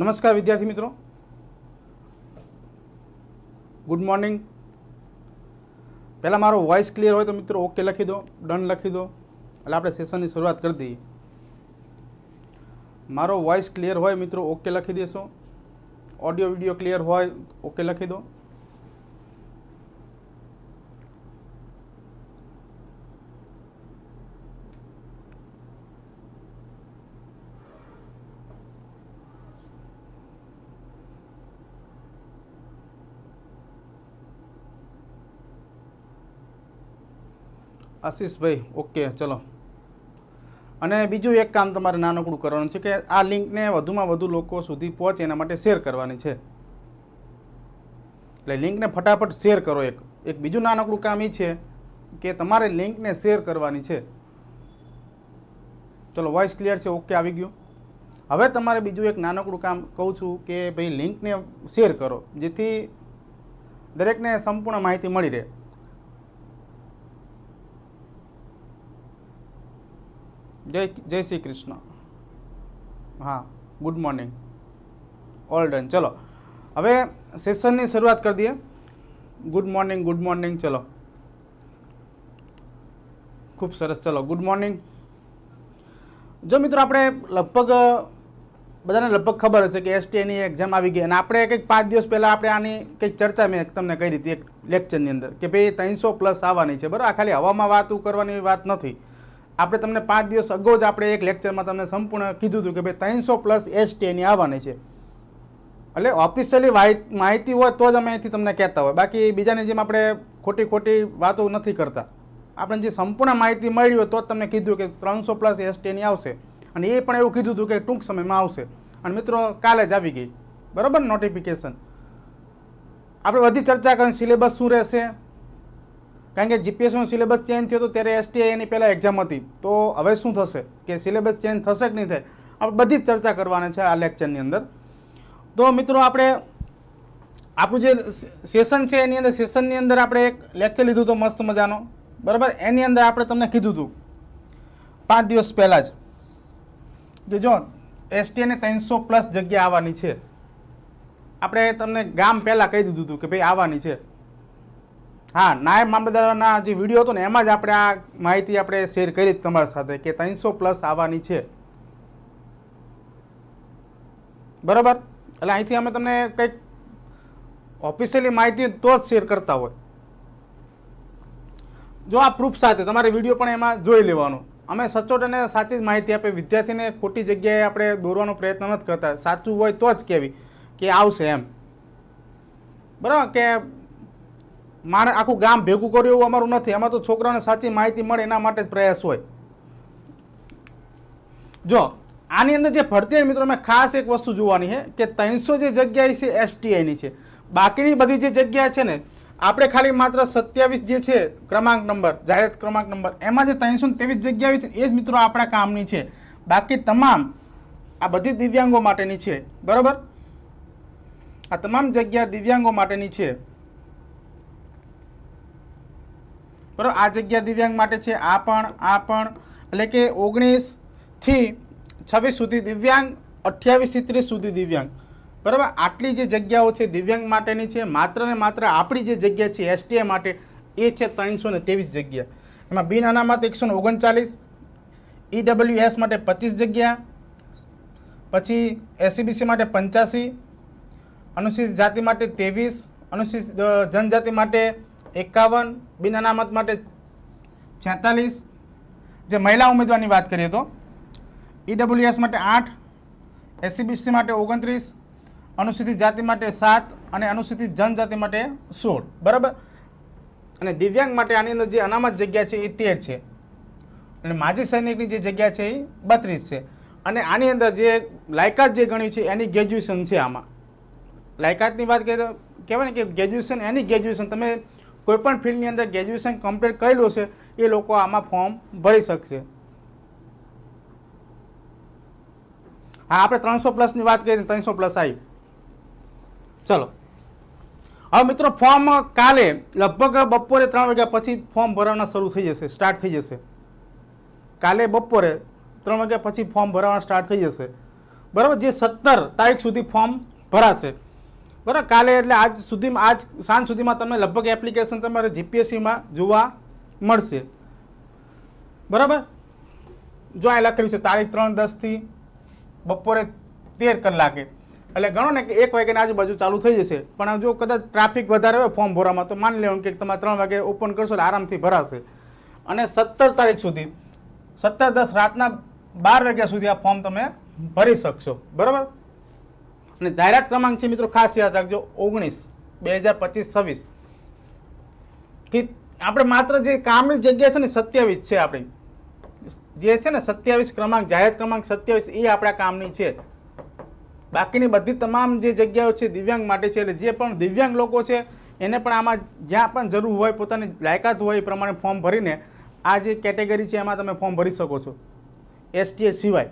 નમસ્કાર વિદ્યાર્થી મિત્રો. ગુડ મોર્નિંગ પહેલાં મારો વોઇસ ક્લિયર હોય તો મિત્રો ઓકે લખી દો ડન લખી દો. એટલે આપણે સેશનની શરૂઆત કરી દઈએ. મારો વોઇસ ક્લિયર હોય મિત્રો ઓકે લખી દેશો. ઓડિયો વીડિયો ક્લિયર હોય ઓકે લખી દો. આશીષભાઈ, ઓકે, ચલો. અને બીજું એક કામ તમારે નાનકડું કરવાનું છે કે આ લિંકને વધુમાં વધુ લોકો સુધી પહોંચે એના માટે શેર કરવાની છે. એટલે લિંકને ફટાફટ શેર કરો એક. એક બીજું નાનકડું કામ એ છે કે તમારે લિંકને શેર કરવાની છે. ચલો વોઇસ ક્લિયર છે, ઓકે, આવી ગયું. હવે તમારે બીજું એક નાનકડું કામ કહું છું કે ભાઈ લિંકને શેર કરો, જેથી દરેકને સંપૂર્ણ માહિતી મળી રહે. જય જય શ્રી કૃષ્ણ. હા ગુડ મોર્નિંગ ઓલ ડન ચલો, હવે સેશનની શરૂઆત કરી દઈએ. ગુડ મોર્નિંગ ગુડ મોર્નિંગ ચલો. ખૂબ સરસ, ચલો ગુડ મોર્નિંગ જો મિત્રો આપણે લગભગ, બધાને લગભગ ખબર હશે કે એસટીએની એક્ઝામ આવી ગઈ અને આપણે કંઈક પાંચ દિવસ પહેલાં આપણે આની કંઈક ચર્ચા મેં તમને કરી હતી એક લેક્ચરની અંદર કે ભાઈ ત્રણસો પ્લસ આવવાની છે. બરાબર? ખાલી હવામાં વાતું કરવાની વાત નથી. આપણે તમને પાંચ દિવસ અગાઉ જ આપણે એક લેક્ચરમાં તમને સંપૂર્ણ કીધું હતું કે ભાઈ ત્રણસો પ્લસ એસટીની આવવાની છે. એટલે ઓફિશિયલી માહિતી હોય તો જ અમે અહીંથી તમને કહેતા હોય. બાકી બીજાની જેમ આપણે ખોટી ખોટી વાતો નથી કરતા. આપણે જે સંપૂર્ણ માહિતી મળી હોય તો જ તમને કીધું કે ત્રણસો પ્લસ એસટીની આવશે. અને એ પણ એવું કીધું હતું કે ટૂંક સમયમાં આવશે. અને મિત્રો કાલે જ આવી ગઈ. બરાબર? નોટિફિકેશન આપણે બધી ચર્ચા કરીને સિલેબસ શું રહેશે? કારણ કે જીપીએસનો સિલેબસ ચેન્જ થયો તો ત્યારે એસટીઆઈ એની પહેલાં એક્ઝામ હતી. તો હવે શું થશે? કે સિલેબસ ચેન્જ થશે કે નહીં થાય? આપણે બધી જ ચર્ચા કરવાની છે આ લેક્ચરની અંદર. તો મિત્રો આપણે આપણું જે સેશન છે એની અંદર સેશનની અંદર આપણે એક લેક્ચર લીધું હતું મસ્ત મજાનો. બરાબર? એની અંદર આપણે તમને કીધું હતું. પાંચ દિવસ પહેલાં જ. કે જો એસટીને ત્રણસો પ્લસ જગ્યા આવવાની છે. આપણે તમને ગામ પહેલાં કહી દીધું હતું કે ભાઈ આવવાની છે. હા, નાયબ મામલતદારના જે વીડિયો હતો ને, એમાં જ આપણે આ માહિતી આપણે શેર કરી તમારી સાથે કે ત્રણસો પ્લસ આવવાની છે. બરાબર? એટલે અહીંથી અમે તમને કંઈક ઓફિશિયલી માહિતી તો જ શેર કરતા હોય. જો આ પ્રૂફ સાથે તમારે વીડિયો પણ એમાં જોઈ લેવાનો. અમે સચોટ અને સાચી જ માહિતી આપે. વિદ્યાર્થીને ખોટી જગ્યાએ આપણે દોરવાનો પ્રયત્ન નથી કરતા. સાચું હોય તો જ કહેવી કે આવશે એમ. બરાબર? કે માણે આખું ગામ ભેગું કર્યું એવું અમારું નથી. એમાં તો છોકરાને સાચી માહિતી મળે એના માટે જ પ્રયાસ હોય. જો, આની અંદર જે ભરતી મિત્રો મેં ખાસ એક વસ્તુ જોવાની છે કે ત્રણસો જે જગ્યા છે, એસટીઆઈની છે. બાકીની બધી જે જગ્યા છે ને, આપણે ખાલી માત્ર સત્યાવીસ જે છે, ક્રમાંક નંબર, જાહેરાત ક્રમાંક નંબર, એમાં જે ત્રણસો ત્રેવીસ જગ્યા છે એ જ મિત્રો આપણા કામની છે. બાકી તમામ આ બધી દિવ્યાંગો માટેની છે. બરાબર? આ તમામ જગ્યા દિવ્યાંગો માટેની છે. બરાબર? આ જગ્યા દિવ્યાંગ માટે છે, આ પણ આ પણ. એટલે કે ઓગણીસથી છવ્વીસ સુધી દિવ્યાંગ અઠ્યાવીસથી ત્રીસ સુધી દિવ્યાંગ. બરાબર? આટલી જે જગ્યાઓ છે દિવ્યાંગ માટેની છે, માત્ર ને માત્ર આપણી જે જગ્યા છે, એસટીએ માટે, એ છે ત્રણસો ને ત્રેવીસ જગ્યા. એમાં બિન અનામત એકસો ને ઓગણચાલીસ ઈડબ્લ્યુ એસ માટે પચીસ જગ્યા, પછી એસસીબીસી માટે પંચ્યાસી, અનુસૂચિત જાતિ માટે ત્રેવીસ, અનુસૂચિત જનજાતિ માટે એકાવન, બિન અનામત માટે છેતાલીસ. જે મહિલા ઉમેદવારની વાત કરીએ તો, ઈડબ્લ્યુએસ માટે આઠ, એસસીબીસી માટે ઓગણત્રીસ, અનુસૂચિત જાતિ માટે સાત અને અનુસૂચિત જનજાતિ માટે સોળ. બરાબર? અને દિવ્યાંગ માટે આની અંદર જે અનામત જગ્યા છે એ તેર છે. અને માજી સૈનિકની જે જગ્યા છે એ બત્રીસ છે. અને આની અંદર જે લાયકાત જે ગણી છે એની ગ્રેજ્યુએશન છે આમાં. લાયકાતની વાત કરીએ તો, કહેવાય ને કે ગ્રેજ્યુએશન એની ગ્રેજ્યુએશન તમે કોઈપણ ફિલ્ડની અંદર ગ્રેજ્યુએશન કમ્પ્લીટ કરેલું છે એ લોકો આમાં ફોર્મ ભરી શકશે. હા, આપણે ત્રણસો પ્લસની વાત કરીએ ત્રણસો પ્લસ આવી. ચલો. હવે મિત્રો ફોર્મ કાલે લગભગ બપોરે ત્રણ વાગ્યા પછી ફોર્મ ભરવાના શરૂ થઈ જશે સ્ટાર્ટ થઈ જશે. કાલે બપોરે ત્રણ વાગ્યા પછી ફોર્મ ભરવાના સ્ટાર્ટ થઈ જશે. બરાબર, જે સત્તર તારીખ સુધી ફોર્મ ભરાશે. બરાબર? કાલે એટલે આજ સુધીમાં, આજ સાંજ સુધીમાં તમને લગભગ એપ્લિકેશન તમારે જીપીએસસીમાં જોવા મળશે. બરાબર? જો અહીં લખેલું છે, તારીખ ત્રણ દસથી બપોરે તેર કલાકે. એટલે ગણો ને કે એક વાગ્યાની આજુબાજુ ચાલુ થઈ જશે. પણ જો કદાચ ટ્રાફિક વધારે હોય ફોર્મ ભરવામાં, તો માની લેવાનું કે તમારે ત્રણ વાગે ઓપન કરશો એટલે આરામથી ભરાશે. અને સત્તર તારીખ સુધી, સત્તર, દસ રાતના બાર વાગ્યા સુધી આ ફોર્મ તમે ભરી શકશો. બરાબર? અને જાહેરાત ક્રમાંક છે મિત્રો ખાસ યાદ રાખજો ઓગણીસ, બે હજાર પચીસ, છવ્વીસ. થી આપણે માત્ર જે કામની જગ્યા છે ને સત્યાવીસ છે આપણી. જે છે ને સત્યાવીસ ક્રમાંક, જાહેરાત ક્રમાંક સત્યાવીસ એ આપણા કામની છે. બાકીની બધી તમામ જે જગ્યાઓ છે દિવ્યાંગ માટે છે, એટલે જે પણ દિવ્યાંગ લોકો છે, એને પણ આમાં જ્યાં પણ જરૂર હોય, પોતાની લાયકાત હોય એ પ્રમાણે ફોર્મ ભરીને આ જે કેટેગરી છે એમાં તમે ફોર્મ ભરી શકો છો. એસટીએ સિવાય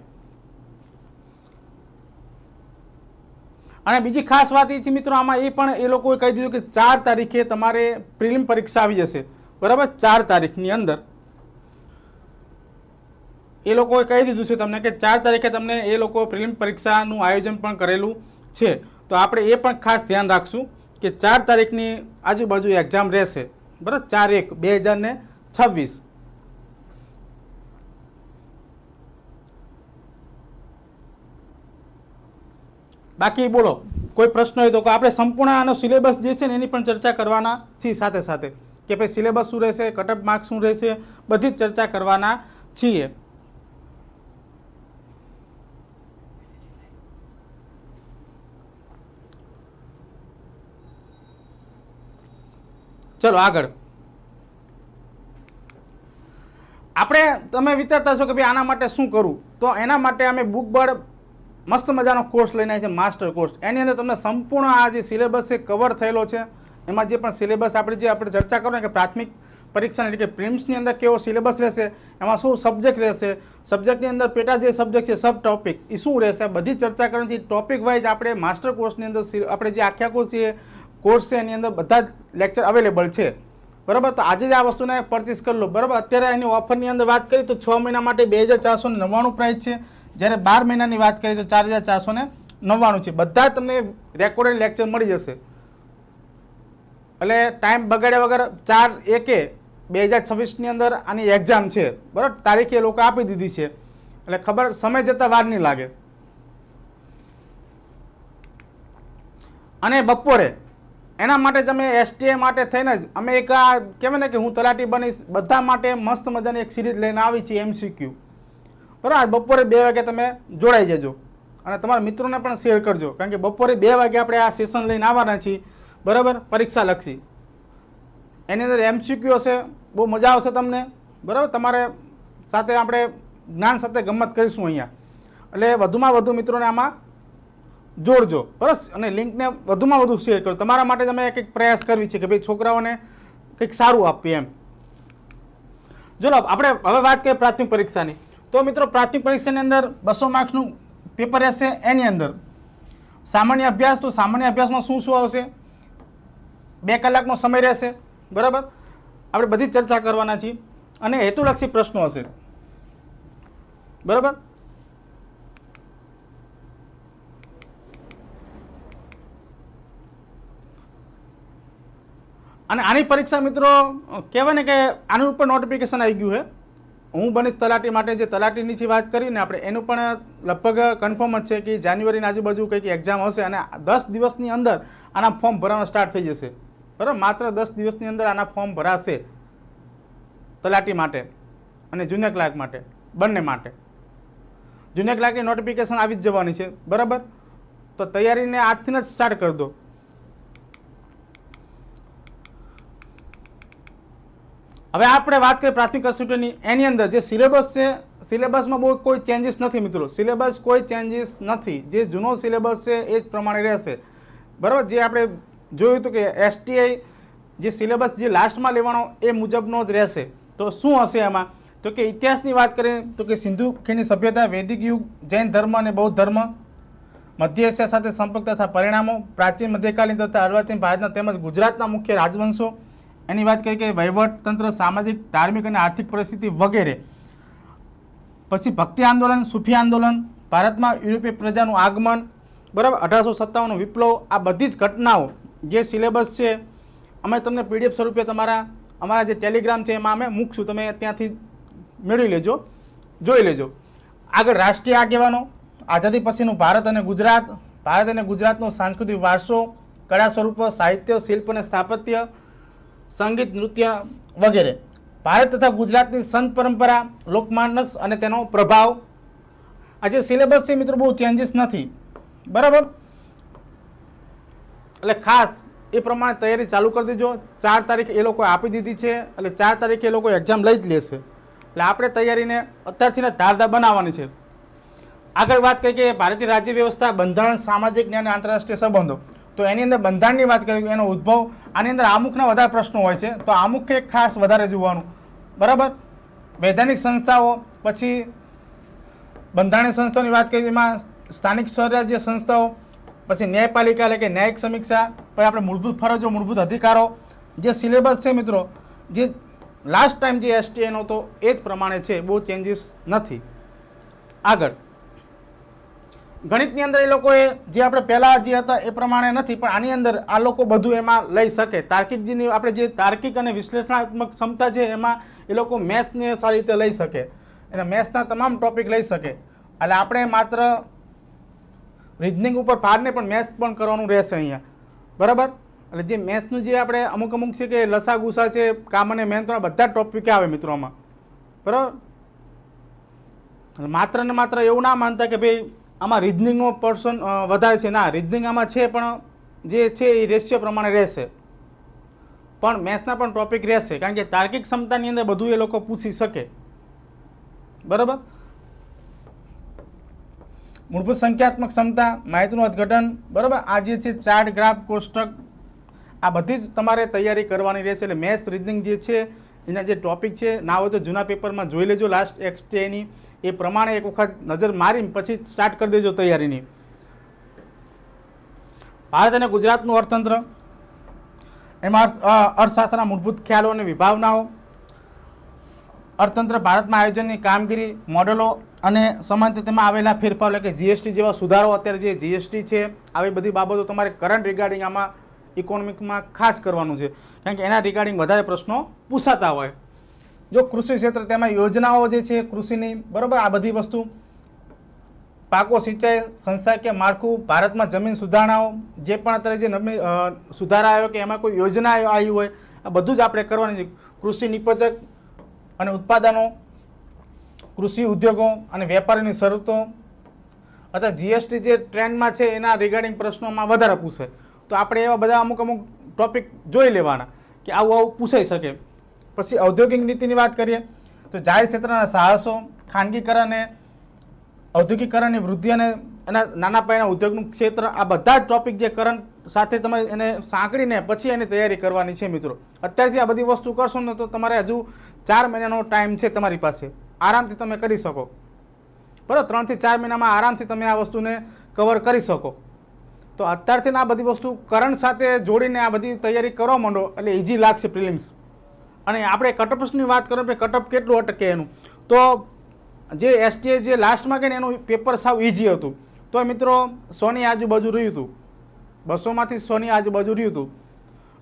અને બીજી ખાસ વાત એ છે મિત્રો, આમાં એ પણ એ લોકોએ કહી દીધું કે ચાર તારીખે તમારે પ્રિલિમ પરીક્ષા આવી જશે. બરાબર? ચાર તારીખની અંદર. એ લોકોએ કહી દીધું છે તમને કે ચાર તારીખે તમને એ લોકો પ્રિલિમ પરીક્ષાનું આયોજન પણ કરેલું છે. તો આપણે એ પણ ખાસ ધ્યાન રાખશું કે ચાર તારીખની આજુબાજુ એક્ઝામ રહેશે. બરાબર? ચાર એક, બે હજાર ને છવ્વીસ. બાકી બોલો, કોઈ પ્રશ્ન હોય તો આપણે સંપૂર્ણ આનો સિલેબસ જે છે ને એની પણ ચર્ચા કરવાના છીએ સાથે સાથે. કે ભાઈ સિલેબસ શું રહેશે કટઅપ માર્ક્સ શું રહેશે, બધી જ ચર્ચા કરવાના છીએ. ચલો, આગળ. આપણે તમે વિચારતા છો કે ભાઈ આના માટે શું કરવું તો એના માટે અમે બુકબળ મસ્ત મજાનો કોર્સ લઈને આવી છે માસ્ટર કોર્સ એની અંદર તમને સંપૂર્ણ આ જે સિલેબસ છે કવર થયેલો છે. એમાં જે પણ સિલેબસ આપણે જે આપણે ચર્ચા કરો કે પ્રાથમિક પરીક્ષા એટલે કે પ્રિમ્સની અંદર કેવો સિલેબસ રહેશે, એમાં શું સબ્જેક્ટ રહેશે સબ્જેક્ટની અંદર પેટા જે સબ્જેક્ટ છે સબ ટોપિક એ શું રહેશે બધી ચર્ચા કરવાની છે. ટોપિક વાઇઝ આપણે માસ્ટર કોર્સની અંદર આપણે જે આખ્યા આખો છે કોર્સ છે, એની અંદર બધા જ લેક્ચર અવેલેબલ છે. બરાબર? તો આજે જ આ વસ્તુને પરચેસ કરી લો. બરાબર? અત્યારે એની ઓફરની અંદર વાત કરીએ તો છ મહિના માટે બે હજાર ચારસો નવ્વાણું પ્રાઇસ છે. જ્યારે બાર મહિનાની વાત કરીએ તો ચાર હજાર ચારસો ને નવ્વાણું છે. બધા તમને રેકોર્ડેડ લેક્ચર મળી જશે. એટલે ટાઈમ બગાડ્યા વગર ચાર એકે બે હજાર છવ્વીસની અંદર આની એક્ઝામ છે. બરાબર? તારીખે એ લોકો આપી દીધી છે. એટલે ખબર, સમય જતાં વાર નહીં લાગે. અને બપોરે, એના માટે તમે એસટીએ માટે થઈને જ, અમે એક આ કહેવાય ને કે હું તલાટી બનીશ, બધા માટે મસ્ત મજાની એક સિરીઝ લઈને આવી છે એમસીક્યુ બરાબર? બપોરે બે વાગે તમે જોડાઈ જજો. અને તમારા મિત્રોને પણ શેર કરજો. કારણ કે બપોરે બે વાગે આપણે આ સેશન લઈને આવવાના છીએ. બરાબર? પરીક્ષા લક્ષી. એની અંદર એમસીક્યુ હશે. બહુ મજા આવશે તમને. બરાબર? તમારે સાથે આપણે જ્ઞાન સાથે ગમત કરીશું અહીંયા. એટલે વધુમાં વધુ મિત્રોને આમાં જોડજો. બરાબર અને લિંકને વધુમાં વધુ શેર કરો. તમારા માટે તમે કંઈક પ્રયાસ કરવી છે કે ભાઈ છોકરાઓને કંઈક સારું આપીએ એમ. ચલો, આપણે હવે વાત કરીએ પ્રાથમિક પરીક્ષાની. તો મિત્રો, પ્રાથમિક પરીક્ષાની અંદર બસો માર્ક્સનું પેપર રહેશે એની અંદર. સામાન્ય અભ્યાસ, તો સામાન્ય અભ્યાસમાં શું શું આવશે? બે કલાકનો સમય રહેશે, બરાબર? આપણે બધી ચર્ચા કરવાના છીએ. અને હેતુલક્ષી પ્રશ્નો હશે. બરાબર? અને આની પરીક્ષા મિત્રો કહેવાય ને કે આનું ઉપર નોટિફિકેશન આવી ગયું છે. હું બનીશ તલાટી માટે જે તલાટીની વાત કરીને આપણે, એનું પણ લગભગ કન્ફર્મ જ છે કે જાન્યુઆરીની આજુબાજુ કંઈક એક્ઝામ હશે અને દસ દિવસની અંદર આના ફોર્મ ભરવાનું સ્ટાર્ટ થઈ જશે. બરાબર? માત્ર દસ દિવસની અંદર આના ફોર્મ ભરાશે તલાટી માટે અને જુનિયર ક્લાર્ક માટે, બંને માટે. જુનિયર ક્લાર્કની નોટિફિકેશન આવી જ જવાની છે. બરાબર? તો તૈયારીને આજથી જ સ્ટાર્ટ કરી દો. હવે આપણે વાત કરીએ પ્રાથમિક કસોટીની એની અંદર જે સિલેબસ છે, સિલેબસમાં બહુ કોઈ ચેન્જીસ નથી મિત્રો. સિલેબસ કોઈ ચેન્જીસ નથી. જે જૂનો સિલેબસ છે, એ જ પ્રમાણે રહેશે. બરાબર? જે આપણે જોયું હતું કે એસટીઆઈ જે સિલેબસ જે લાસ્ટમાં લેવાનો, એ મુજબનો જ રહેશે. તો શું હશે એમાં? તો કે ઇતિહાસની વાત કરીએ, તો કે સિંધુ ખીણની સભ્યતા, વૈદિક યુગ, જૈન ધર્મ અને બૌદ્ધ ધર્મ, મધ્ય એશિયા સાથે સંપર્ક તથા પરિણામો, પ્રાચીન, મધ્યકાલીન તથા અર્વાચીન ભારતના તેમજ ગુજરાતના મુખ્ય રાજવંશો એની વાત કરી કે વહીવટ તંત્ર સામાજિક, ધાર્મિક અને આર્થિક પરિસ્થિતિ વગેરે. પછી ભક્તિ આંદોલન, સૂફી આંદોલન, ભારતમાં યુરોપીય પ્રજાનું આગમન, બરાબર? અઢારસો સત્તાવનનો વિપ્લવ, આ બધી જ ઘટનાઓ જે સિલેબસ છે, અમે તમને પીડીએફ સ્વરૂપે તમારા, અમારા જે ટેલિગ્રામ છે એમાં અમે મૂકશું. તમે ત્યાંથી મેળવી લેજો, જોઈ લેજો. આગળ રાષ્ટ્રીય આગેવાનો, આઝાદી પછીનું ભારત અને ગુજરાત, ભારત અને ગુજરાતનો સાંસ્કૃતિક વારસો, કળા સ્વરૂપ, સાહિત્ય, શિલ્પ અને સ્થાપત્ય સંગીત, નૃત્ય વગેરે. ભારત તથા ગુજરાતની સંત પરંપરા, લોકમાનસ અને તેનો પ્રભાવ. આ જે સિલેબસ છે મિત્રો બહુ ચેન્જીસ નથી. બરાબર? એટલે ખાસ એ પ્રમાણે તૈયારી ચાલુ કરી દેજો. ચાર તારીખ એ લોકો આપી દીધી છે એટલે ચાર તારીખે એ લોકો એક્ઝામ લઈ જ લેશે. એટલે આપણે તૈયારીને અત્યારથી ને ધારદાર બનાવવાની છે. આગળ વાત કરીએ કે ભારતીય રાજ્ય વ્યવસ્થા બંધારણ, સામાજિક અને આંતરરાષ્ટ્રીય સંબંધો. તો એની અંદર બંધારણની વાત કરીએ એનો ઉદ્ભવ, આની અંદર આમુખના વધારે પ્રશ્નો હોય છે, તો આમુખ એક ખાસ વધારે જોવાનું. બરાબર? વૈધાનિક સંસ્થાઓ, પછી બંધારણીય સંસ્થાઓની વાત કરીએ એમાં સ્થાનિક સ્વરાજ્ય સંસ્થાઓ, પછી ન્યાયપાલિકા એટલે કે ન્યાયિક સમીક્ષા, પછી આપણે મૂળભૂત ફરજો, મૂળભૂત અધિકારો. જે સિલેબસ છે મિત્રો, જે લાસ્ટ ટાઈમ જે એસટીએનો હતો, એ જ પ્રમાણે છે બહુ ચેન્જીસ નથી. આગળ. ગણિતની અંદર એ લોકોએ જે આપણે પહેલાં જે હતા એ પ્રમાણે નથી, પણ આની અંદર આ લોકો બધું એમાં લઈ શકે. તાર્કિકજીની આપણે જે તાર્કિક અને વિશ્લેષણાત્મક ક્ષમતા છે એમાં એ લોકો મેથ્સને સારી રીતે લઈ શકે. અને મેથ્સના તમામ ટોપિક લઈ શકે. એટલે આપણે માત્ર રિઝનિંગ ઉપર પાડને પણ મેથ્સ પણ કરવાનું રહેશે અહીંયા. બરાબર? એટલે જે મેથ્સનું જે આપણે અમુક અમુક છે કે લસા ગુસા છે, કામ અને મહેનત બધા ટોપિક આવે મિત્રોમાં. બરાબર? માત્ર ને માત્ર એવું ના માનતા કે ભાઈ આમાં રિઝનિંગનો પર્સન વધારે છે. ના રિઝનિંગ આમાં છે, પણ જે છે એ રેશિયો પ્રમાણે રહેશે. પણ મેથ્સના પણ ટોપિક રહેશે. કારણ કે તાર્કિક ક્ષમતાની અંદર બધું એ લોકો પૂછી શકે. બરાબર? મૂળભૂત સંખ્યાત્મક ક્ષમતા, માહિતીનું અર્થઘટન, બરાબર? આ જે છે ચાર્ટ, ગ્રાફ, કોષ્ટક, આ બધી જ તમારે તૈયારી કરવાની રહેશે. એટલે મેથ્સ રીઝનિંગ જે છે, એના જે ટોપિક છે, ના હોય તો જૂના પેપરમાં જોઈ લેજો. લાસ્ટ એક્સ એક્સટેની એ પ્રમાણે એક વખત નજર મારીને પછી સ્ટાર્ટ કરી દેજો તૈયારીની. ભારત અને ગુજરાતનું અર્થતંત્ર, એમાં અર્થશાસ્ત્રના મૂળભૂત ખ્યાલો અને વિભાવનાઓ, અર્થતંત્ર ભારતમાં આયોજનની કામગીરી, મોડલો અને સમાન તેમાં આવેલા ફેરફારો એટલે કે જીએસટી જેવા સુધારો અત્યારે જે જીએસટી છે, આવી બધી બાબતો તમારે કરંટ રિગાર્ડિંગ આમાં ઇકોનોમિકમાં ખાસ કરવાનું છે. કારણ કે એના રિગાર્ડિંગ વધારે પ્રશ્નો પૂછાતા હોય. જો કૃષિ ક્ષેત્ર તેમાં યોજનાઓ જે છે, કૃષિની, બરાબર, આ બધી વસ્તુ, પાકો સિંચાઈ સંસ્થાકીય માળખું, ભારતમાં જમીન સુધારણાઓ, જે પણ અત્યારે જે નવી સુધારા આવ્યો કે એમાં કોઈ યોજના આવી હોય, આ બધું જ આપણે કરવાની છે. કૃષિ નિપજક અને ઉત્પાદનો, કૃષિ ઉદ્યોગો અને વેપારીની શરતો, અથવા જીએસટી જે ટ્રેન્ડમાં છે, એના રિગાર્ડિંગ પ્રશ્નોમાં વધારે પૂછે. તો આપણે એવા બધા અમુક અમુક ટોપિક જોઈ લેવાના કે આવું આવું પૂછાઈ શકે. પછી ઔદ્યોગિક નીતિની વાત કરીએ, તો જાહેર ક્ષેત્રના સાહસો, ખાનગીકરણ અને ઔદ્યોગિકરણની વૃદ્ધિ અને એના નાના પાયાના ઉદ્યોગનું ક્ષેત્ર, આ બધા જ ટોપિક જે કરંટ સાથે તમે એને સાંકળીને પછી એની તૈયારી કરવાની છે મિત્રો. અત્યારથી આ બધી વસ્તુ કરશો ને તો તમારે હજુ ચાર મહિનાનો ટાઈમ છે તમારી પાસે. આરામથી તમે કરી શકો. બરાબર? ત્રણથી ચાર મહિનામાં આરામથી તમે આ વસ્તુને કવર કરી શકો. તો અત્યારથી આ બધી વસ્તુ કરંટ સાથે જોડીને આ બધી તૈયારી કરવા માંડો, એટલે ઇઝી લાગશે પ્રિલિમ્સ અને આપણે કટઅપ્સની વાત કરો કે કટઅપ કેટલું અટકે એનું? તો જે એસટીએ જે લાસ્ટમાં ને એનું પેપર સાવ ઇઝી હતું. તો મિત્રો, સોની આજુબાજુ રહ્યું હતું. બસોમાંથી સોની આજુબાજુ રહ્યું હતું.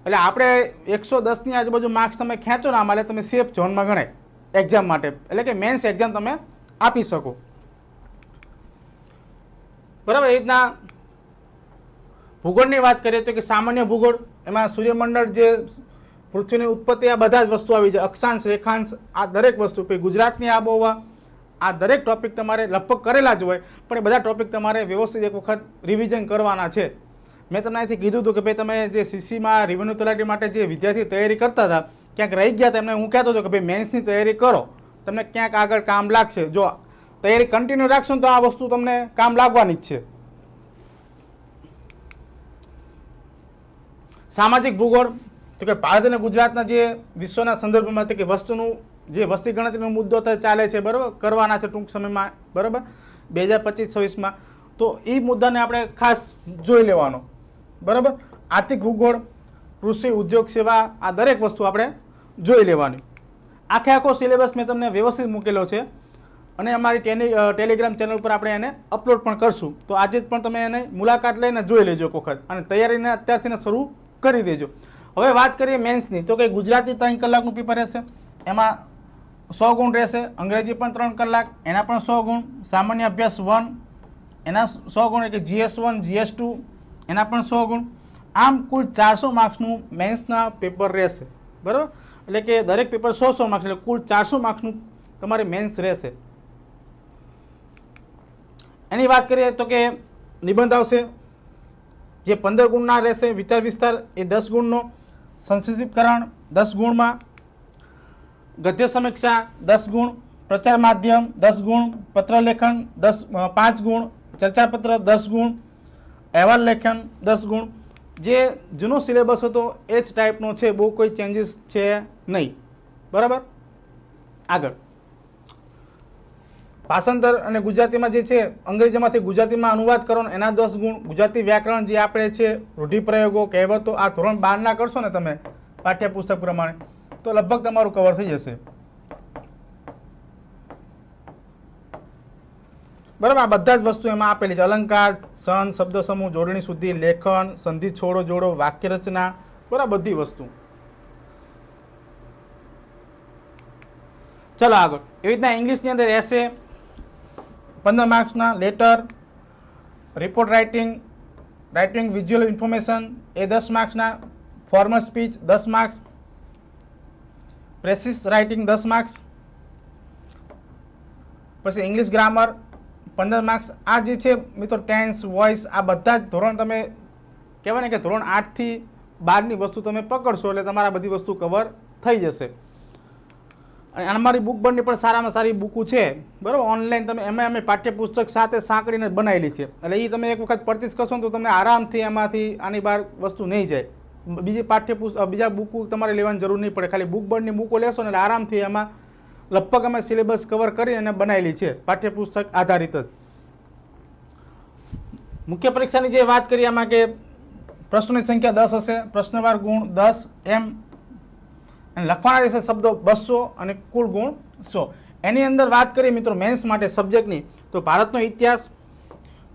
એટલે આપણે એકસો દસની આજુબાજુ માર્ક્સ તમે ખેંચો ને આમાં તમે સેફ ઝોનમાં ગણાય. એક્ઝામ માટે. એટલે કે મેન્સ એક્ઝામ તમે આપી શકો. બરાબર, એ રીતના ભૂગોળની વાત કરીએ તો કે સામાન્ય ભૂગોળ, એમાં સૂર્યમંડળ જે પૃથ્વીની ઉત્પત્તિ આ બધા જ વસ્તુ આવી જાય. અક્ષાંશ, રેખાંશ, આ દરેક વસ્તુ પછી ગુજરાતની આબોહવા, આ દરેક ટોપિક તમારે લગભગ કરેલા જ હોય, પણ એ બધા ટોપિક તમારે વ્યવસ્થિત એક વખત રિવિઝન કરવાના છે. મેં તમને અહીંથી કીધું હતું કે ભાઈ તમે જે સીસીમાં રેવન્યુ તલાટી માટે જે વિદ્યાર્થી તૈયારી કરતા હતા, ક્યાંક રહી ગયા હતા એમને હું કહેતો હતો કે ભાઈ મેન્સની તૈયારી કરો. તમને ક્યાંક આગળ કામ લાગશે. જો તૈયારી કન્ટિન્યુ રાખશો તો આ વસ્તુ તમને કામ લાગવાની જ છે. સામાજિક ભૂગોળ તો કે ભારત અને ગુજરાતના જે વિશ્વના સંદર્ભમાં કે વસ્તુનું જે વસ્તી ગણતરીનો મુદ્દો ચાલે છે, બરાબર? કરવાના છે ટૂંક સમયમાં, બરાબર? બે હજાર પચીસ, છવ્વીસમાં. તો એ મુદ્દાને આપણે ખાસ જોઈ લેવાનો, બરાબર? આર્થિક ભૂગોળ, કૃષિ, ઉદ્યોગ સેવા, આ દરેક વસ્તુ આપણે જોઈ લેવાની. આખે આખો સિલેબસ મેં તમને વ્યવસ્થિત મૂકેલો છે અને અમારી ટેલી ટેલિગ્રામ ચેનલ ઉપર આપણે એને અપલોડ પણ કરશું. તો આજે પણ તમે એને મુલાકાત લઈને જોઈ લેજો એક વખત અને તૈયારીને અત્યારથી શરૂ કરી દેજો. હવે વાત કરીએ મેન્સની તો કે ગુજરાતી ત્રણ કલાકનું પેપર રહેશે. એમાં સો ગુણ રહેશે, અંગ્રેજી પણ ત્રણ કલાક, એના પણ સો ગુણ, સામાન્ય અભ્યાસ વન એના સો ગુણ એટલે જીએસ વન જીએસ ટુ એના પણ સો ગુણ. આમ કુલ ચારસો માર્ક્સનું મેન્સના પેપર રહેશે. બરાબર? એટલે કે દરેક પેપર સો સો માર્ક્સ, એટલે કુલ ચારસો માર્ક્સનું તમારે મેન્સ રહેશે. એની વાત કરીએ તો કે નિબંધ આવશે. જે પંદર ગુણના રહેશે, વિચાર વિસ્તાર એ દસ ગુણનો. સંક્ષિપ્તકરણ દસ ગુણમાં. ગદ્ય સમીક્ષા, દસ ગુણ. પ્રચાર માધ્યમ, દસ ગુણ. પત્ર લેખન, દસ પાંચ ગુણ. ચર્ચાપત્ર, દસ ગુણ. અહેવાલ લેખન, દસ ગુણ. જે જૂનો સિલેબસ હતો, એ જ ટાઈપનો છે. બહુ કોઈ ચેન્જીસ છે નહીં. બરાબર? આગળ. ભાષાંતર અને ગુજરાતીમાં જે છે, અંગ્રેજીમાંથી ગુજરાતીમાં અનુવાદ કરવાનો એના દસ ગુણ. ગુજરાતી વ્યાકરણ જે આપણે છે, રૂઢિપ્રયોગો, કહેવતો, આ ધોરણ બારના કરશો ને તમે પાઠ્યપુસ્તક પ્રમાણે, તો લગભગ તમારું કવર થઈ જશે. બરાબર, આ બધા જ વસ્તુ એમાં આપેલી છે. અલંકાર, સન શબ્દ સમૂહ જોડણી સુધી, લેખન, સંધિ, છોડો, જોડો વાક્ય રચના બરાબર બધી વસ્તુ. ચલો આગળ. એવી રીતના ઇંગ્લિશની અંદર એસે પંદર માર્ક્સના letter report writing writing visual information એ દસ માર્ક્સના ફોર્મલ સ્પીચ દસ માર્ક્સ પ્રેસિસ રાઇટિંગ દસ માર્ક્સ, પછી ઇંગ્લિશ ગ્રામર પંદર માર્ક્સ. આ જે છે મિત્રો ટેન્સ વોઇસ આ બધા જ ધોરણ તમે કહેવાય ને કે ધોરણ આઠથી બારની વસ્તુ તમે પકડશો એટલે તમારા બધી વસ્તુ કવર થઈ જશે. અને અમારી બુક બંને પણ સારામાં સારી બુકો છે. બરાબર? ઓનલાઈન તમે એમાં અમે પાઠ્યપુસ્તક સાથે સાંકળીને બનાવેલી છે. એટલે એ તમે એક વખત પરચેસ કરશો તો તમને આરામથી એમાંથી આની બહાર વસ્તુ નહીં જાય. બીજી પાઠ્યપુસ્તક બીજા બુકો તમારે લેવાની જરૂર નહીં પડે. ખાલી બુક બંડની બુકો લેશો ને એટલે આરામથી એમાં લગભગ અમે સિલેબસ કવર કરી અને બનાવેલી છે, પાઠ્યપુસ્તક આધારિત જ. મુખ્ય પરીક્ષાની જે વાત કરીએ આમાં કે પ્રશ્નોની સંખ્યા દસ હશે. પ્રશ્નવાર ગુણ દસ એમ લખવાના રહેશે શબ્દો બસો અને કુલ ગુણ સો. એની અંદર વાત કરીએ મિત્રો મેન્સ માટે સબ્જેક્ટની તો ભારતનો ઇતિહાસ,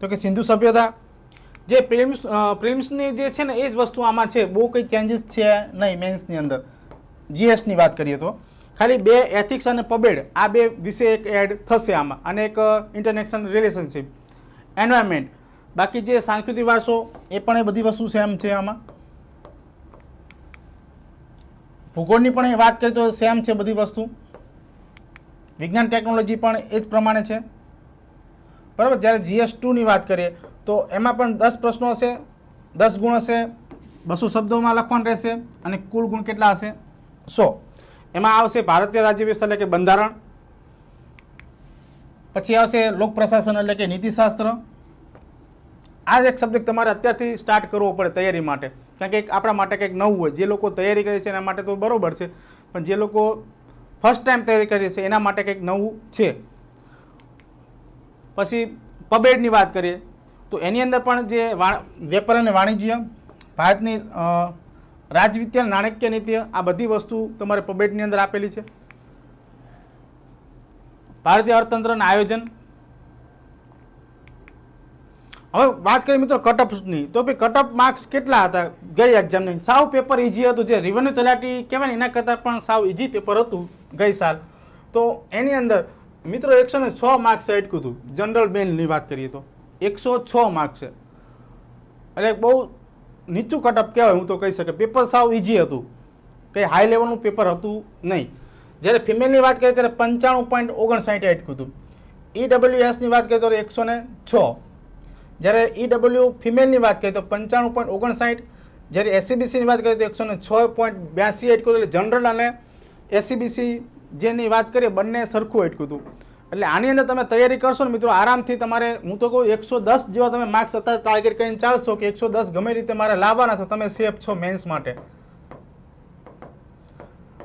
તો કે સિંધુ સભ્યતા જે પ્રિલિમ્સ પ્રિલિમ્સની જે છે ને એ જ વસ્તુ આમાં છે. બહુ કંઈ ચેન્જીસ છે નહીં મેન્સની અંદર. જીએસની વાત કરીએ તો. ખાલી બે એથિક્સ અને પબેડ, આ બે વિશે એક એડ થશે આમાં. અને એક ઇન્ટરનેશનલ રિલેશનશીપ એન્વાયરમેન્ટ બાકી જે સાંસ્કૃતિક વારસો, એ પણ એ બધી વસ્તુ છે એમ છે આમાં. ભૂગોળની પણ એ વાત કરીએ તો સેમ છે બધી વસ્તુ. વિજ્ઞાન ટેકનોલોજી પણ એ જ પ્રમાણે છે. બરાબર, જ્યારે જીએસ ટુની વાત કરીએ, તો એમાં પણ દસ પ્રશ્નો હશે, દસ ગુણ હશે, બસો શબ્દોમાં લખવાનું રહેશે, અને કુલ ગુણ કેટલા હશે? સો. એમાં આવશે ભારતીય રાજ્ય વ્યવસ્થા એટલે કે બંધારણ, પછી આવશે લોક પ્રશાસન એટલે કે નીતિશાસ્ત્ર. આ જ એક સબ્જેક્ટ તમારે અત્યારથી સ્ટાર્ટ કરવો પડે તૈયારી માટે. કારણ કે આપણા માટે કંઈક નવું હોય. જે લોકો તૈયારી કરે છે એના માટે તો બરોબર છે, પણ જે લોકો ફર્સ્ટ ટાઈમ તૈયારી કરે છે એના માટે કંઈક નવું છે. પછી પબેડની વાત કરીએ, તો એની અંદર પણ જે વેપાર અને વાણિજ્ય, ભારતની રાજવિત્ય નાણાકીય નીતિ આ બધી વસ્તુ તમારે પબેડની અંદર આપેલી છે. ભારતીય અર્થતંત્રના આયોજન હવે વાત કરીએ મિત્રો કટઅપની તો ભાઈ કટઅપ માર્ક્સ કેટલા હતા? ગઈ એક્ઝામની સાવ પેપર ઇઝી હતું જે રિવન્યુ તલાટી કહેવાય એના કરતાં પણ સાવ ઇઝી પેપર હતું ગઈ સાલ. તો એની અંદર મિત્રો એકસો ને છ માર્ક્સ અટક્યું હતું. જનરલ બેનની વાત કરીએ તો. એકસો છ માર્ક્સ એટલે બહુ નીચું કટઅપ કહેવાય, હું તો કહી શકે. પેપર સાવ ઇઝી હતું. કંઈ હાઈ લેવલનું પેપર હતું નહીં. જ્યારે ફિમેલની વાત કરીએ ત્યારે પંચાણું પોઈન્ટ ઓગણસાઠ અટક્યું હતું. ઈડબ્લ્યુએસની વાત કરીએ તો એકસો ને છ. જ્યારે ઈડબલ્યુ ફિમેલની વાત કરીએ તો પંચાણું પોઈન્ટ ઓગણસાઠ, જ્યારે એસસીબીસીની વાત કરીએ તો એકસો ને છ પોઈન્ટ બ્યાસી અટક્યું એટલે જનરલ અને એસસીબીસી જેની વાત કરીએ, બંને સરખું અટક્યું હતું. એટલે આની અંદર તમે તૈયારી કરશો ને મિત્રો, આરામથી તમારે, હું તો કહું, એકસો દસ જેવા તમે માર્ક્સ અત્યારે ટાર્ગેટ કરીને ચાલશો કે એકસો દસ ગમે રીતે મારે લાવવાના છો તમે સેફ છો મેન્સ માટે.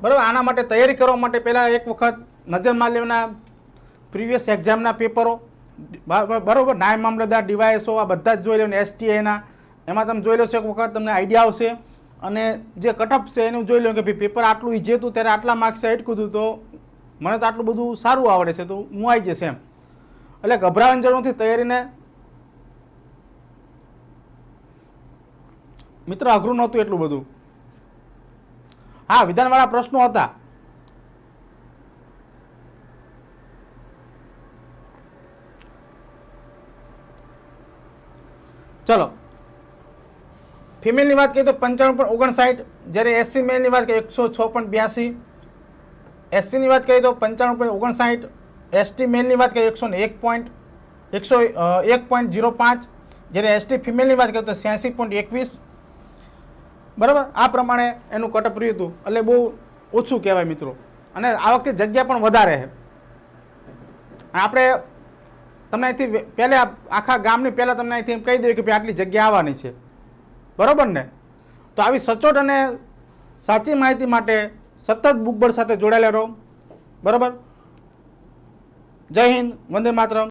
બરાબર? આના માટે તૈયારી કરવા માટે પહેલાં એક વખત નજર લેવાના પ્રીવિયસ એક્ઝામના પેપરો બરાબર, નાયબ મામલતદાર, ડીવાયએસઓ, આ બધા જ જોઈ લેવાનું એસટીઆઈના એમાં તમે જોઈ લો એક વખત તમને આઈડિયા આવશે. અને જે કટઅપ છે એનું જોઈ લો કે ભાઈ પેપર આટલું ઈજે હતું ત્યારે આટલા માર્ક્સ અટકું હતું, તો મને તો આટલું બધું સારું આવડે છે, તો હું આવી જશે એમ. એટલે ગભરાવાની જરૂર નથી, તૈયારીને મિત્ર અઘરું નહોતું એટલું બધું. હા, વિધાનવાળા પ્રશ્નો હતા. ચલો. ફિમેલની વાત કરીએ તો પંચાણું પણ ઓગણસાઠ, જ્યારે એસસી મેલની વાત કરીએ એકસો છ પણ બ્યાસી. એસસીની વાત કરીએ તો પંચાણું પોઈન્ટ ઓગણસાઠ એસટી મેલની વાત કરીએ એકસો એક પોઈન્ટ એકસો એક પોઈન્ટ જીરો પાંચ, જ્યારે એસટી ફિમેલની વાત કરીએ તો છ્યાસી પોઈન્ટ એકવીસ. બરાબર? આ પ્રમાણે એનું કટઅપ રહ્યું હતું. એટલે બહુ ઓછું કહેવાય મિત્રો. અને આ વખતે જગ્યા પણ વધારે છે. આપણે તમને અહીંથી પહેલાં આખા ગામની પહેલાં તમને અહીંથી એમ કહી દઈએ કે ભાઈ આટલી જગ્યા આવવાની છે. બરોબર ને? તો આવી સચોટ અને સાચી માહિતી માટે સતત બુકબળ સાથે જોડાયેલા રહો. બરાબર? જય હિન્દ, વંદે માતરમ.